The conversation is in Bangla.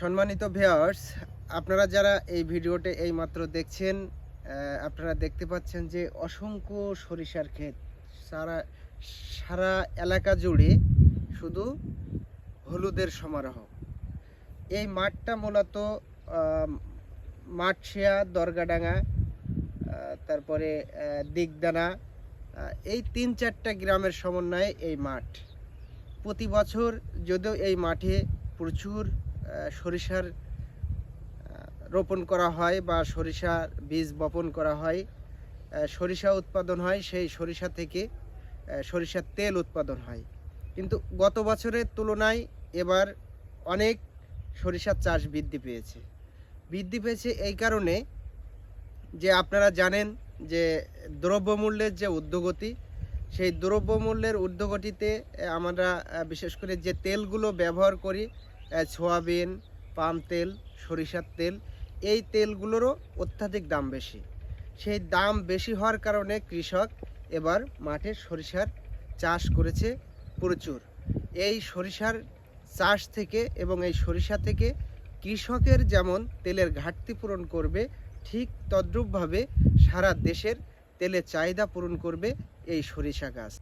সম্মানিত ভিউয়ার্স আপনারা যারা এই ভিডিওতে এইমাত্র দেখছেন আপনারা দেখতে পাচ্ছেন যে অসংখ্য সরিষার ক্ষেত। সারা সারা এলাকা জুড়ে শুধু হলুদের সমারোহ। এই মাঠটা মূলত মাঠশিয়া, দরগাডাঙ্গা তারপরে দিগদানা এই তিন চারটা গ্রামের সমন্বয়ে এই মাঠ। প্রতি বছর যদিও এই মাঠে প্রচুর সরিষার রোপণ করা হয় বা সরিষার বীজ বপন করা হয়। সরিষা উৎপাদন হয়, সেই সরিষা থেকে সরিষার তেল উৎপাদন হয়। কিন্তু গত বছরের তুলনায় এবার অনেক সরিষার চাষ বৃদ্ধি পেয়েছে। বৃদ্ধি পেয়েছে এই কারণে যে আপনারা জানেন যে দ্রব্যমূল্যের যে ঊর্ধ্বগতি, সেই দ্রব্যমূল্যের ঊর্ধ্বগতিতে আমরা বিশেষ করে যে তেলগুলো ব্যবহার করি সয়াবিন, পাম তেল, সরিষার তেল, এই তেলগুলোরও অত্যাধিক দাম বেশি। সেই দাম বেশি হওয়ার কারণে কৃষক এবার মাঠে সরিষার চাষ করেছে প্রচুর। এই সরিষার চাষ থেকে এবং এই সরিষা থেকে কৃষকের যেমন তেলের ঘাটতি পূরণ করবে, ঠিক তদ্রূপভাবে সারা দেশের তেলের চাহিদা পূরণ করবে এই সরিষা গাছ।